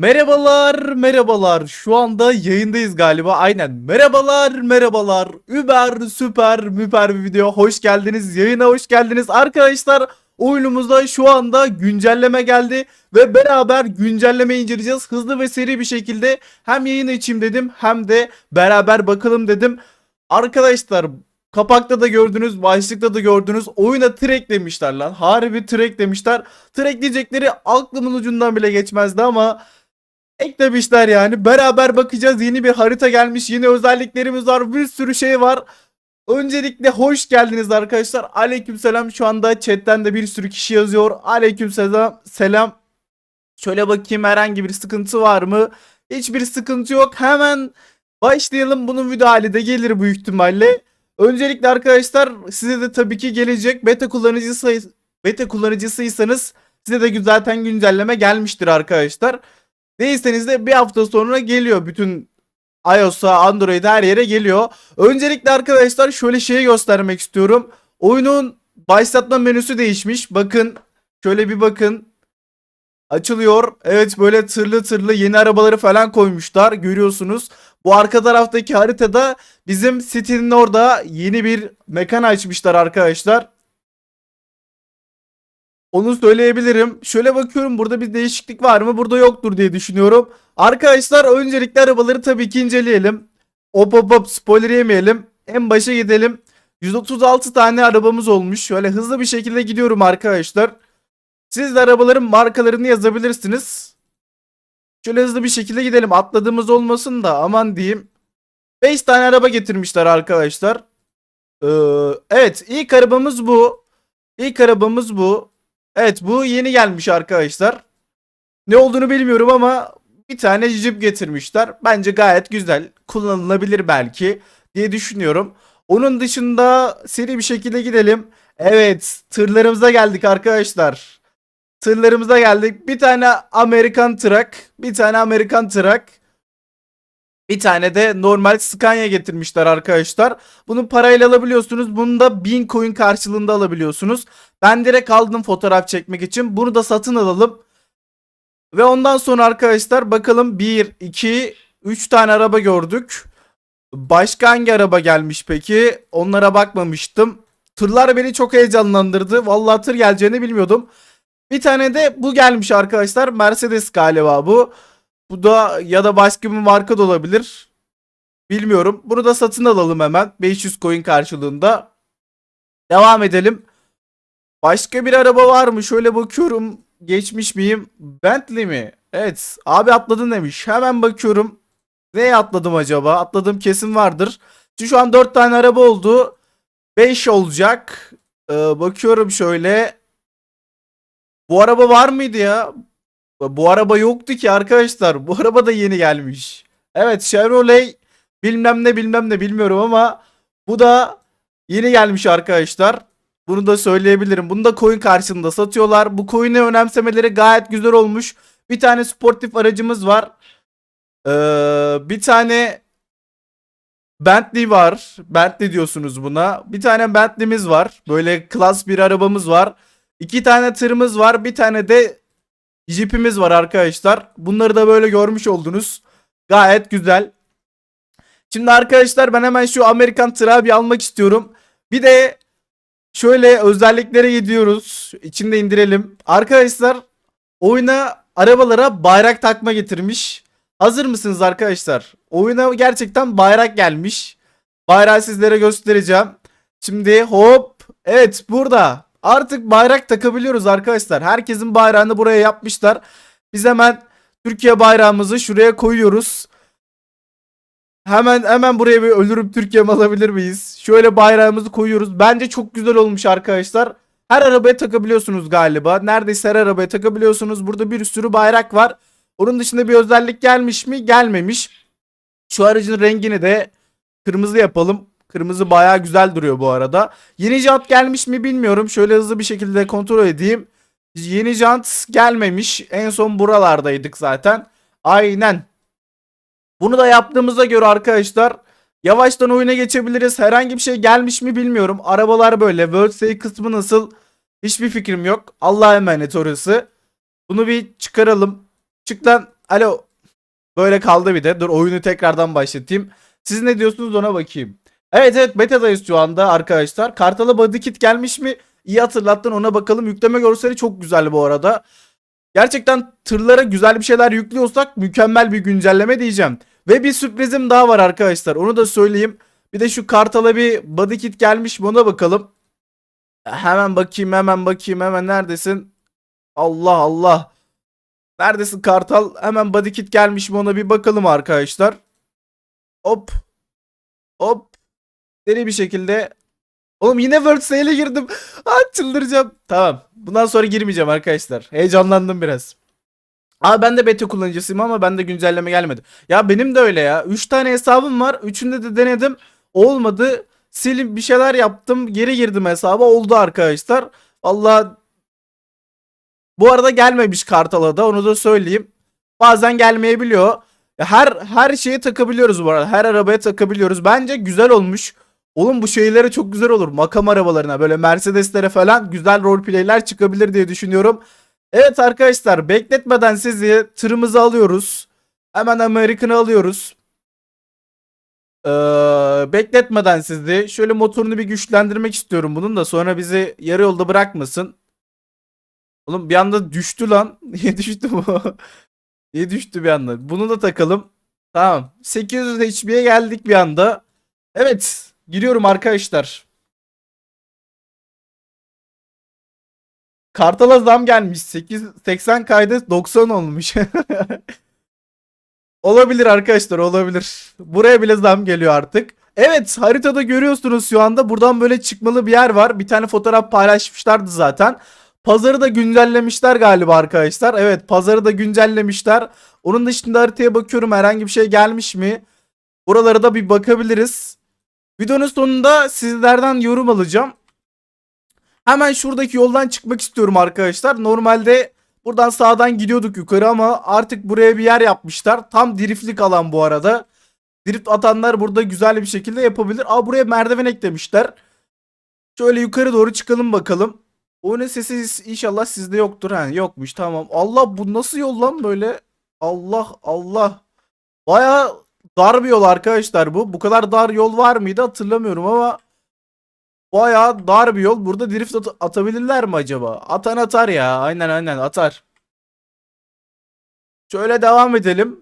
Merhabalar, merhabalar. Şu anda yayındayız galiba. Aynen. Merhabalar, merhabalar. Über, süper, müper bir video. Hoş geldiniz. Yayına hoş geldiniz. Arkadaşlar oyunumuzda şu anda güncelleme geldi. Ve beraber güncelleme inceleyeceğiz. Hızlı ve seri bir şekilde hem yayın açayım dedim hem de beraber bakalım dedim. Arkadaşlar Kapakta da gördünüz, başlıkta da gördünüz. Oyuna track demişler lan. Harbi track demişler. Track diyecekleri aklımın ucundan bile geçmezdi ama eklemişler yani. Beraber bakacağız. Yeni bir harita gelmiş. Yeni özelliklerimiz var. Bir sürü şey var. Öncelikle hoş geldiniz arkadaşlar. Aleykümselam. Şu anda chatten de bir sürü kişi yazıyor. Aleykümselam. Selam. Şöyle bakayım herhangi bir sıkıntı var mı? Hiçbir sıkıntı yok. Hemen başlayalım. Bunun hali de gelir büyük ihtimalle. Öncelikle arkadaşlar size de tabii ki gelecek beta kullanıcısı beta kullanıcısıysanız size de zaten güncelleme gelmiştir arkadaşlar. Değilseniz de bir hafta sonra geliyor bütün iOS'a, Android'e her yere geliyor. Öncelikle arkadaşlar şöyle şeyi göstermek istiyorum. Oyunun başlatma menüsü değişmiş. Bakın şöyle bir bakın. Açılıyor. Evet böyle tırlı tırlı yeni arabaları falan koymuşlar. Görüyorsunuz. Bu arka taraftaki haritada bizim City'nin orada yeni bir mekan açmışlar arkadaşlar. Onu söyleyebilirim. Şöyle bakıyorum burada bir değişiklik var mı? Burada yoktur diye düşünüyorum. Arkadaşlar öncelikle arabaları tabii ki inceleyelim. Hop hop hop spoiler yemeyelim. En başa gidelim. 136 tane arabamız olmuş. Şöyle hızlı bir şekilde gidiyorum arkadaşlar. Siz de arabaların markalarını yazabilirsiniz. Şöyle hızlı bir şekilde gidelim. Atladığımız olmasın da aman diyeyim. 5 tane araba getirmişler arkadaşlar. Ee, evet ilk arabamız bu. İlk arabamız bu. Evet bu yeni gelmiş arkadaşlar. Ne olduğunu bilmiyorum ama bir tane Jeep getirmişler. Bence gayet güzel. Kullanılabilir belki diye düşünüyorum. Onun dışında seri bir şekilde gidelim. Evet tırlarımıza geldik arkadaşlar. Tırlarımıza geldik. Bir tane Amerikan truck. Bir tane Amerikan truck. Bir tane de normal Scania getirmişler arkadaşlar. Bunu parayla alabiliyorsunuz. Bunu da 1000 coin karşılığında alabiliyorsunuz. Ben direkt aldım fotoğraf çekmek için. Bunu da satın alalım. Ve ondan sonra arkadaşlar bakalım 1, 2, 3 tane araba gördük. Başka hangi araba gelmiş peki? Onlara bakmamıştım. Tırlar beni çok heyecanlandırdı. Vallahi tır geleceğini bilmiyordum. Bir tane de bu gelmiş arkadaşlar. Mercedes galiba bu. Bu da ya da başka bir marka da olabilir. Bilmiyorum. Bunu da satın alalım hemen. 500 coin karşılığında. Devam edelim. Başka bir araba var mı? Şöyle bakıyorum. Geçmiş miyim? Bentley mi? Evet. Abi atladın demiş. Hemen bakıyorum. Neye atladım acaba? Atladığım kesin vardır. Şu an 4 tane araba oldu. 5 olacak. Ee, bakıyorum şöyle. Bu araba var mıydı ya? Bu araba yoktu ki arkadaşlar. Bu araba da yeni gelmiş. Evet Chevrolet bilmem ne bilmem ne bilmiyorum ama bu da yeni gelmiş arkadaşlar. Bunu da söyleyebilirim. Bunu da coin karşılığında satıyorlar. Bu coin'i önemsemeleri gayet güzel olmuş. Bir tane sportif aracımız var. Ee, bir tane Bentley var. Bentley diyorsunuz buna. Bir tane Bentley'miz var. Böyle klas bir arabamız var. İki tane tırımız var. Bir tane de Jeep'imiz var arkadaşlar. Bunları da böyle görmüş oldunuz. Gayet güzel. Şimdi arkadaşlar ben hemen şu Amerikan tırağı bir almak istiyorum. Bir de şöyle özelliklere gidiyoruz. İçinde indirelim. Arkadaşlar oyuna arabalara bayrak takma getirmiş. Hazır mısınız arkadaşlar? Oyuna gerçekten bayrak gelmiş. Bayrağı sizlere göstereceğim. Şimdi hop. Evet burada. Artık bayrak takabiliyoruz arkadaşlar. Herkesin bayrağını buraya yapmışlar. Biz hemen Türkiye bayrağımızı şuraya koyuyoruz. Hemen hemen buraya bir ölürüm Türkiye'mi alabilir miyiz? Şöyle bayrağımızı koyuyoruz. Bence çok güzel olmuş arkadaşlar. Her arabaya takabiliyorsunuz galiba. Neredeyse her arabaya takabiliyorsunuz. Burada bir sürü bayrak var. Onun dışında bir özellik gelmiş mi? Gelmemiş. Şu aracın rengini de kırmızı yapalım. Kırmızı bayağı güzel duruyor bu arada. Yeni jant gelmiş mi bilmiyorum. Şöyle hızlı bir şekilde kontrol edeyim. Yeni jant gelmemiş. En son buralardaydık zaten. Aynen. Bunu da yaptığımıza göre arkadaşlar yavaştan oyuna geçebiliriz. Herhangi bir şey gelmiş mi bilmiyorum. Arabalar böyle. World Series kısmı nasıl? Hiçbir fikrim yok. Allah'a emanet orası. Bunu bir çıkaralım. Çık lan. Alo. Böyle kaldı bir de. Dur oyunu tekrardan başlatayım. Siz ne diyorsunuz ona bakayım. Evet evet beta'dayız şu anda arkadaşlar. Kartal'a body gelmiş mi? İyi hatırlattın ona bakalım. Yükleme görseli çok güzel bu arada. Gerçekten tırlara güzel bir şeyler yüklüyorsak mükemmel bir güncelleme diyeceğim. Ve bir sürprizim daha var arkadaşlar. Onu da söyleyeyim. Bir de şu Kartal'a bir body kit gelmiş mi ona bakalım. Hemen bakayım hemen bakayım hemen neredesin? Allah Allah. Neredesin Kartal? Hemen body kit gelmiş mi ona bir bakalım arkadaşlar. Hop. Hop. Seri bir şekilde. Oğlum yine World Sale'e girdim. Ah çıldıracağım. Tamam. Bundan sonra girmeyeceğim arkadaşlar. Heyecanlandım biraz. Abi ben de beta kullanıcısıyım ama bende güncelleme gelmedi. Ya benim de öyle ya. 3 tane hesabım var. Üçünde de denedim. Olmadı. Silip bir şeyler yaptım. Geri girdim hesaba. Oldu arkadaşlar. Valla bu arada gelmemiş Kartal'a da onu da söyleyeyim. Bazen gelmeyebiliyor. Her her şeye takabiliyoruz bu arada. Her arabaya takabiliyoruz. Bence güzel olmuş. Oğlum bu şeylere çok güzel olur. Makam arabalarına böyle Mercedes'lere falan güzel roleplay'ler çıkabilir diye düşünüyorum. Evet arkadaşlar bekletmeden sizi tırımızı alıyoruz. Hemen American'ı alıyoruz. Ee, bekletmeden sizi şöyle motorunu bir güçlendirmek istiyorum bunun da sonra bizi yarı yolda bırakmasın. Oğlum bir anda düştü lan. Niye düştü bu? Niye düştü bir anda? Bunu da takalım. Tamam. 800 HP'ye geldik bir anda. Evet. Giriyorum arkadaşlar. Kartal'a zam gelmiş. 8 80 kaydı 90 olmuş. olabilir arkadaşlar olabilir. Buraya bile zam geliyor artık. Evet haritada görüyorsunuz şu anda buradan böyle çıkmalı bir yer var. Bir tane fotoğraf paylaşmışlardı zaten. Pazarı da güncellemişler galiba arkadaşlar. Evet pazarı da güncellemişler. Onun dışında haritaya bakıyorum herhangi bir şey gelmiş mi? Buralara da bir bakabiliriz. Videonun sonunda sizlerden yorum alacağım. Hemen şuradaki yoldan çıkmak istiyorum arkadaşlar. Normalde buradan sağdan gidiyorduk yukarı ama artık buraya bir yer yapmışlar. Tam driftlik alan bu arada. Drift atanlar burada güzel bir şekilde yapabilir. Aa buraya merdiven eklemişler. Şöyle yukarı doğru çıkalım bakalım. O ne sesi inşallah sizde yoktur. Ha, yokmuş tamam. Allah bu nasıl yol lan böyle? Allah Allah. Baya dar bir yol arkadaşlar bu. Bu kadar dar yol var mıydı hatırlamıyorum ama baya dar bir yol. Burada drift at- atabilirler mi acaba? Atan atar ya. Aynen aynen atar. Şöyle devam edelim.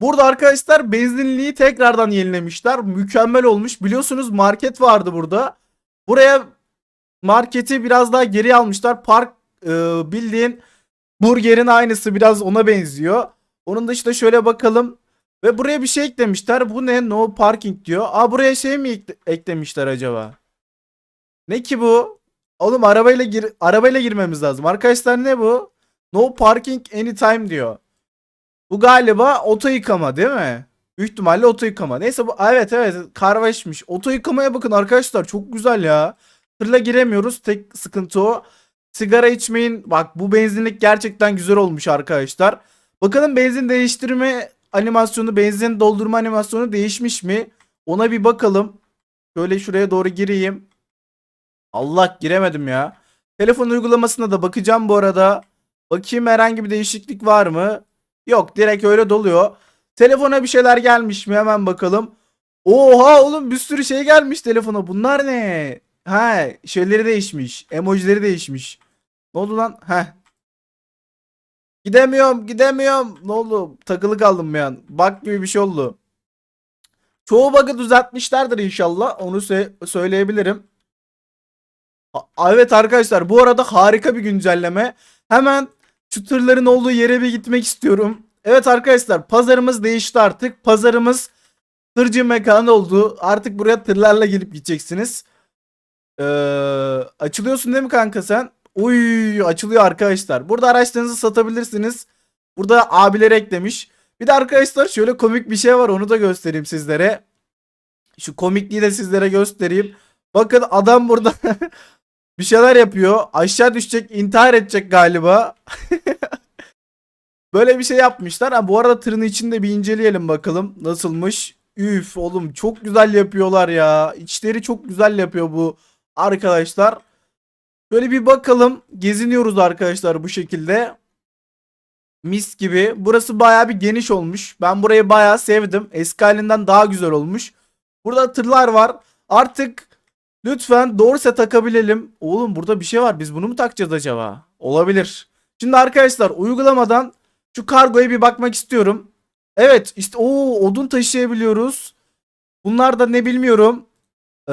Burada arkadaşlar benzinliği tekrardan yenilemişler. Mükemmel olmuş. Biliyorsunuz market vardı burada. Buraya marketi biraz daha geri almışlar. Park e, bildiğin burgerin aynısı biraz ona benziyor. Onun dışında şöyle bakalım. Ve buraya bir şey eklemişler. Bu ne? No parking diyor. Aa buraya şey mi ekle- eklemişler acaba? Ne ki bu? Oğlum arabayla gir arabayla girmemiz lazım. Arkadaşlar ne bu? No parking anytime diyor. Bu galiba oto yıkama değil mi? Büyük ihtimalle oto yıkama. Neyse bu evet evet karvaşmış. Oto yıkamaya bakın arkadaşlar çok güzel ya. Tırla giremiyoruz. Tek sıkıntı o. Sigara içmeyin. Bak bu benzinlik gerçekten güzel olmuş arkadaşlar. Bakalım benzin değiştirme animasyonu, benzin doldurma animasyonu değişmiş mi? Ona bir bakalım. Şöyle şuraya doğru gireyim. Allah giremedim ya. Telefon uygulamasına da bakacağım bu arada. Bakayım herhangi bir değişiklik var mı? Yok direkt öyle doluyor. Telefona bir şeyler gelmiş mi? Hemen bakalım. Oha oğlum bir sürü şey gelmiş telefona. Bunlar ne? Ha şeyleri değişmiş. Emojileri değişmiş. Ne oldu lan? Heh. Gidemiyorum gidemiyorum. Ne oldu? Takılı kaldım bir an. Bak gibi bir şey oldu. Çoğu bug'ı düzeltmişlerdir inşallah. Onu sö- söyleyebilirim. A- evet arkadaşlar bu arada harika bir güncelleme. Hemen şu tırların olduğu yere bir gitmek istiyorum. Evet arkadaşlar pazarımız değişti artık. Pazarımız tırcı mekanı oldu. Artık buraya tırlarla gelip gideceksiniz. Ee, açılıyorsun değil mi kanka sen? Uy açılıyor arkadaşlar. Burada araçlarınızı satabilirsiniz. Burada abiler eklemiş. Bir de arkadaşlar şöyle komik bir şey var onu da göstereyim sizlere. Şu komikliği de sizlere göstereyim. Bakın adam burada bir şeyler yapıyor. Aşağı düşecek, intihar edecek galiba. Böyle bir şey yapmışlar. Ha, bu arada tırın içinde bir inceleyelim bakalım nasılmış. Üf oğlum çok güzel yapıyorlar ya. İçleri çok güzel yapıyor bu arkadaşlar. Böyle bir bakalım. Geziniyoruz arkadaşlar bu şekilde. Mis gibi. Burası bayağı bir geniş olmuş. Ben burayı bayağı sevdim. Eski halinden daha güzel olmuş. Burada tırlar var. Artık lütfen Dorse takabilelim. Oğlum burada bir şey var. Biz bunu mu takacağız acaba? Olabilir. Şimdi arkadaşlar uygulamadan şu kargoya bir bakmak istiyorum. Evet işte o odun taşıyabiliyoruz. Bunlar da ne bilmiyorum. Ee,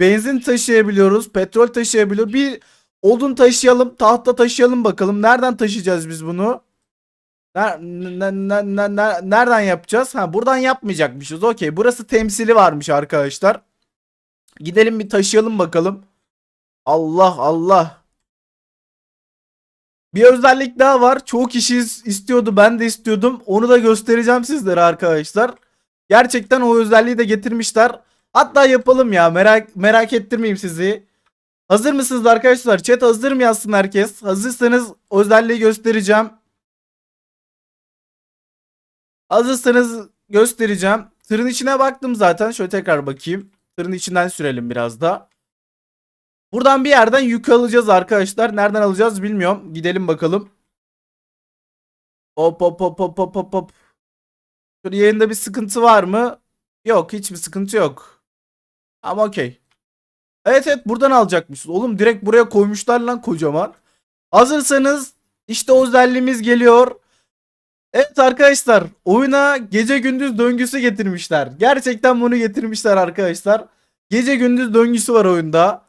benzin taşıyabiliyoruz. Petrol taşıyabiliyoruz. Bir odun taşıyalım. Tahta taşıyalım bakalım. Nereden taşıyacağız biz bunu? Ner- ne- ne- ne- ne- nereden yapacağız? Ha buradan yapmayacakmışız. Okey. Burası temsili varmış arkadaşlar. Gidelim bir taşıyalım bakalım. Allah Allah. Bir özellik daha var. Çoğu kişi is- istiyordu. Ben de istiyordum. Onu da göstereceğim sizlere arkadaşlar. Gerçekten o özelliği de getirmişler. Hatta yapalım ya. Merak merak ettirmeyeyim sizi. Hazır mısınız arkadaşlar? Chat hazır mı yazsın herkes? Hazırsanız özelliği göstereceğim. Hazırsanız göstereceğim. Tırın içine baktım zaten. Şöyle tekrar bakayım. Tırın içinden sürelim biraz da. Buradan bir yerden yük alacağız arkadaşlar. Nereden alacağız bilmiyorum. Gidelim bakalım. Hop hop hop hop hop hop hop. Şöyle yayında bir sıkıntı var mı? Yok hiçbir sıkıntı yok. Ama okey. Evet evet buradan alacakmışız. Oğlum direkt buraya koymuşlar lan kocaman. Hazırsanız işte o özelliğimiz geliyor. Evet arkadaşlar oyuna gece gündüz döngüsü getirmişler. Gerçekten bunu getirmişler arkadaşlar. Gece gündüz döngüsü var oyunda.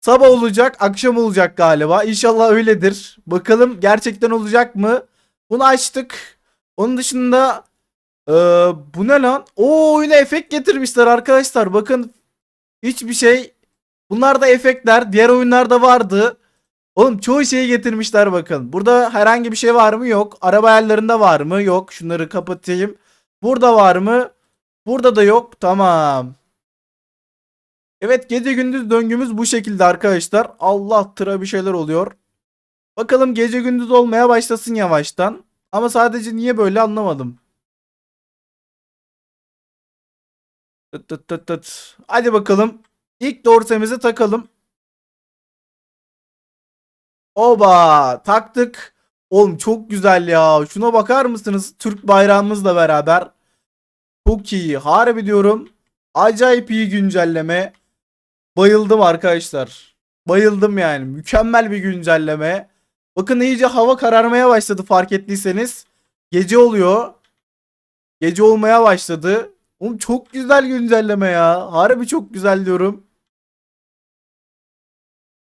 Sabah olacak akşam olacak galiba. İnşallah öyledir. Bakalım gerçekten olacak mı? Bunu açtık. Onun dışında eee, bu ne lan? O oyuna efekt getirmişler arkadaşlar. Bakın hiçbir şey. Bunlar da efektler. Diğer oyunlarda vardı. Oğlum çoğu şeyi getirmişler bakın. Burada herhangi bir şey var mı? Yok. Araba ayarlarında var mı? Yok. Şunları kapatayım. Burada var mı? Burada da yok. Tamam. Evet gece gündüz döngümüz bu şekilde arkadaşlar. Allah tıra bir şeyler oluyor. Bakalım gece gündüz olmaya başlasın yavaştan. Ama sadece niye böyle anlamadım. Tıt tıt tıt tıt. Hadi bakalım. İlk dorsemizi takalım. Oba taktık. Oğlum çok güzel ya. Şuna bakar mısınız? Türk bayrağımızla beraber. Çok iyi. Harbi diyorum. Acayip iyi güncelleme. Bayıldım arkadaşlar. Bayıldım yani. Mükemmel bir güncelleme. Bakın iyice hava kararmaya başladı fark ettiyseniz. Gece oluyor. Gece olmaya başladı. Oğlum çok güzel güncelleme ya. Harbi çok güzel diyorum.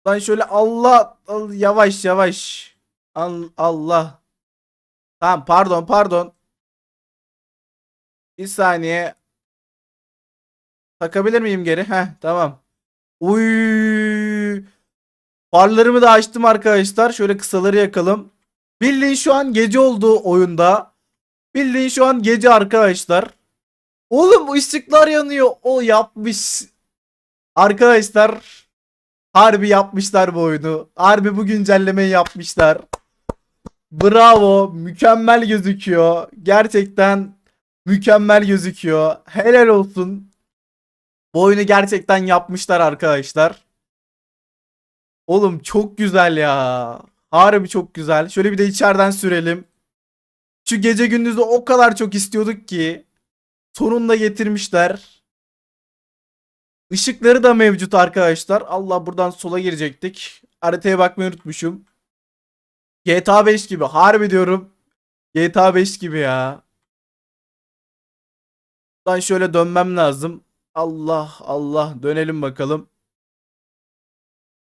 Lan şöyle Allah, Allah yavaş yavaş. Al- Allah. Tamam pardon pardon. Bir saniye. Takabilir miyim geri? Heh tamam. Uy. Farlarımı da açtım arkadaşlar. Şöyle kısaları yakalım. Bildiğin şu an gece oldu oyunda. Bildiğin şu an gece arkadaşlar. Oğlum ışıklar yanıyor. O yapmış. Arkadaşlar harbi yapmışlar bu oyunu. Harbi bu güncellemeyi yapmışlar. Bravo. Mükemmel gözüküyor. Gerçekten mükemmel gözüküyor. Helal olsun. Bu oyunu gerçekten yapmışlar arkadaşlar. Oğlum çok güzel ya. Harbi çok güzel. Şöyle bir de içeriden sürelim. Şu gece gündüzü o kadar çok istiyorduk ki. Sonunda getirmişler. Işıkları da mevcut arkadaşlar. Allah buradan sola girecektik. Haritaya bakmayı unutmuşum. GTA 5 gibi. Harbi diyorum. GTA 5 gibi ya. Buradan şöyle dönmem lazım. Allah Allah dönelim bakalım.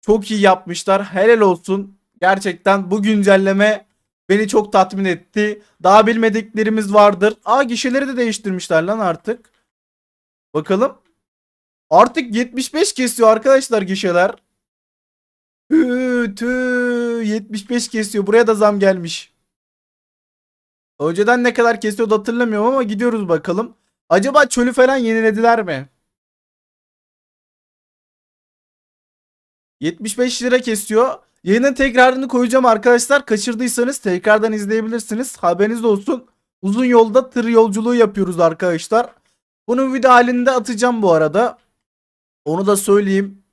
Çok iyi yapmışlar. Helal olsun. Gerçekten bu güncelleme beni çok tatmin etti. Daha bilmediklerimiz vardır. Aa gişeleri de değiştirmişler lan artık. Bakalım. Artık 75 kesiyor arkadaşlar gişeler. Tüh, tüh, 75 kesiyor. Buraya da zam gelmiş. Önceden ne kadar kesiyordu hatırlamıyorum ama gidiyoruz bakalım. Acaba çölü falan yenilediler mi? 75 lira kesiyor. Yayının tekrarını koyacağım arkadaşlar. Kaçırdıysanız tekrardan izleyebilirsiniz. Haberiniz olsun. Uzun yolda tır yolculuğu yapıyoruz arkadaşlar. Bunun video halinde atacağım bu arada. Onu da söyleyeyim.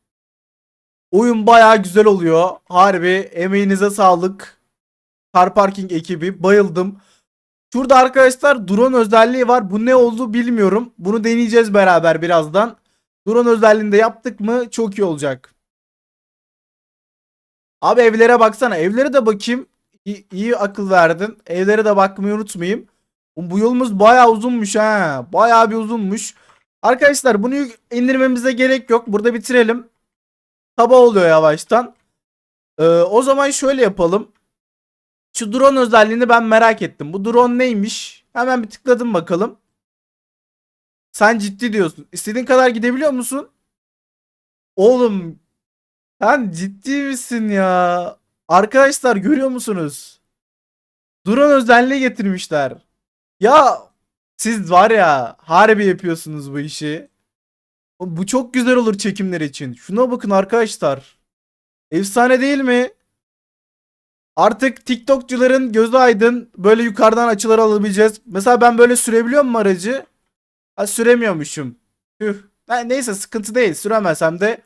Oyun bayağı güzel oluyor. Harbi emeğinize sağlık. Car parking ekibi bayıldım. Şurada arkadaşlar drone özelliği var. Bu ne oldu bilmiyorum. Bunu deneyeceğiz beraber birazdan. Drone özelliğinde yaptık mı çok iyi olacak. Abi evlere baksana. Evlere de bakayım. İyi, iyi akıl verdin. Evlere de bakmayı unutmayayım. Bu yolumuz bayağı uzunmuş ha. Bayağı bir uzunmuş. Arkadaşlar bunu indirmemize gerek yok. Burada bitirelim. Sabah oluyor yavaştan. Ee, o zaman şöyle yapalım. Şu drone özelliğini ben merak ettim. Bu drone neymiş? Hemen bir tıkladım bakalım. Sen ciddi diyorsun. İstediğin kadar gidebiliyor musun? Oğlum sen ciddi misin ya? Arkadaşlar görüyor musunuz? Drone özelliği getirmişler. Ya siz var ya harbi yapıyorsunuz bu işi. Bu çok güzel olur çekimler için. Şuna bakın arkadaşlar. Efsane değil mi? Artık TikTokçuların gözü aydın. Böyle yukarıdan açılar alabileceğiz. Mesela ben böyle sürebiliyor muyum aracı? Ha süremiyormuşum. Tüh. Neyse sıkıntı değil. Süremesem de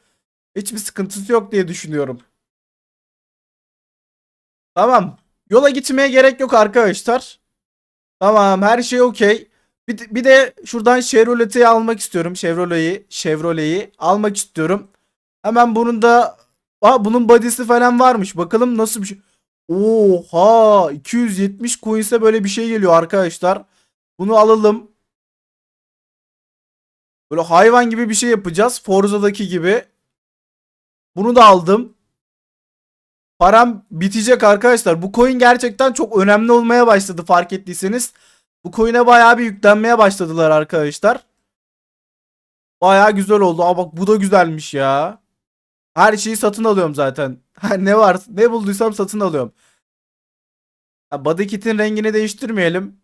hiçbir sıkıntısı yok diye düşünüyorum. Tamam. Yola gitmeye gerek yok arkadaşlar. Tamam her şey okey. Bir, bir de şuradan Chevrolet'i almak istiyorum. Chevrolet'i, Chevrolet'i almak istiyorum. Hemen bunun da Aa, bunun body'si falan varmış. Bakalım nasıl bir şey. Oha 270 coins'e böyle bir şey geliyor arkadaşlar. Bunu alalım. Böyle hayvan gibi bir şey yapacağız. Forza'daki gibi. Bunu da aldım. Param bitecek arkadaşlar. Bu coin gerçekten çok önemli olmaya başladı fark ettiyseniz. Bu coin'e bayağı bir yüklenmeye başladılar arkadaşlar. Bayağı güzel oldu. Aa bak bu da güzelmiş ya. Her şeyi satın alıyorum zaten. ne var ne bulduysam satın alıyorum. Body kit'in rengini değiştirmeyelim.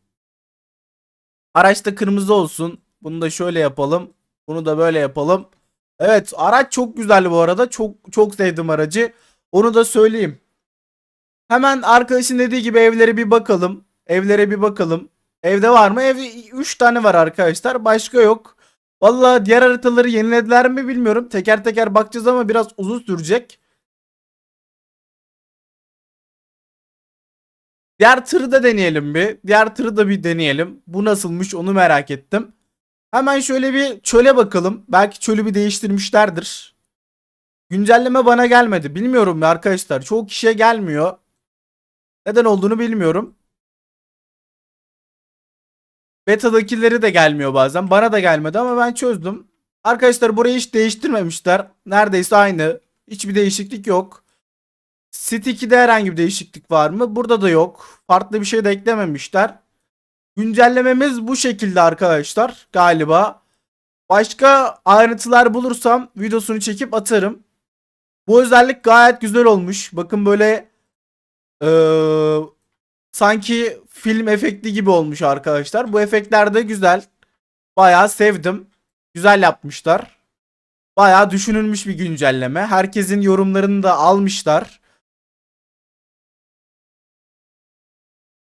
Araç da kırmızı olsun. Bunu da şöyle yapalım. Bunu da böyle yapalım. Evet araç çok güzel bu arada. Çok çok sevdim aracı. Onu da söyleyeyim. Hemen arkadaşın dediği gibi evlere bir bakalım. Evlere bir bakalım. Evde var mı? Evde 3 tane var arkadaşlar. Başka yok. Vallahi diğer haritaları yenilediler mi bilmiyorum. Teker teker bakacağız ama biraz uzun sürecek. Diğer tırı da deneyelim bir. Diğer tırı da bir deneyelim. Bu nasılmış onu merak ettim. Hemen şöyle bir çöle bakalım. Belki çölü bir değiştirmişlerdir. Güncelleme bana gelmedi. Bilmiyorum ya arkadaşlar. Çoğu kişiye gelmiyor. Neden olduğunu bilmiyorum. Beta'dakileri de gelmiyor bazen. Bana da gelmedi ama ben çözdüm. Arkadaşlar burayı hiç değiştirmemişler. Neredeyse aynı. Hiçbir değişiklik yok. City 2'de herhangi bir değişiklik var mı? Burada da yok. Farklı bir şey de eklememişler. Güncellememiz bu şekilde arkadaşlar galiba. Başka ayrıntılar bulursam videosunu çekip atarım. Bu özellik gayet güzel olmuş. Bakın böyle ee, sanki film efekti gibi olmuş arkadaşlar. Bu efektler de güzel. Bayağı sevdim. Güzel yapmışlar. Bayağı düşünülmüş bir güncelleme. Herkesin yorumlarını da almışlar.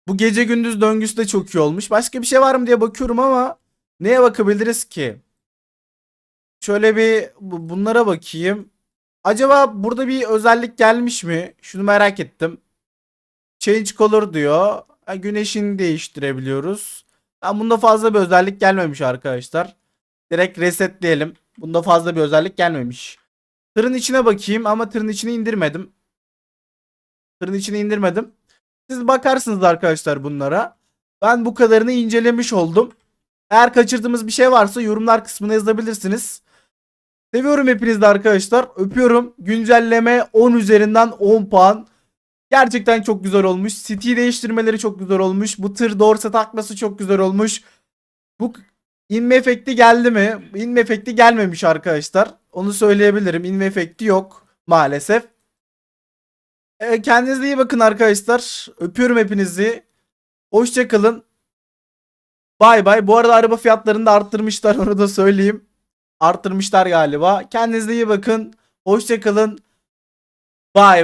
Bu gece gündüz döngüsü de çok iyi olmuş. Başka bir şey var mı diye bakıyorum ama neye bakabiliriz ki? Şöyle bir bunlara bakayım. Acaba burada bir özellik gelmiş mi? Şunu merak ettim. Change color diyor. Güneşini değiştirebiliyoruz. Ben bunda fazla bir özellik gelmemiş arkadaşlar. Direkt resetleyelim. Bunda fazla bir özellik gelmemiş. Tırın içine bakayım ama tırın içine indirmedim. Tırın içine indirmedim. Siz bakarsınız arkadaşlar bunlara. Ben bu kadarını incelemiş oldum. Eğer kaçırdığımız bir şey varsa yorumlar kısmına yazabilirsiniz. Seviyorum hepinizi arkadaşlar. Öpüyorum. Güncelleme 10 üzerinden 10 puan. Gerçekten çok güzel olmuş. City değiştirmeleri çok güzel olmuş. Bu tır dorse takması çok güzel olmuş. Bu inme efekti geldi mi? İnme efekti gelmemiş arkadaşlar. Onu söyleyebilirim. İnme efekti yok maalesef. E, kendinize iyi bakın arkadaşlar. Öpüyorum hepinizi. Hoşçakalın. Bay bay. Bu arada araba fiyatlarını da arttırmışlar. Onu da söyleyeyim. Arttırmışlar galiba. Kendinize iyi bakın. Hoşçakalın. Bay bay.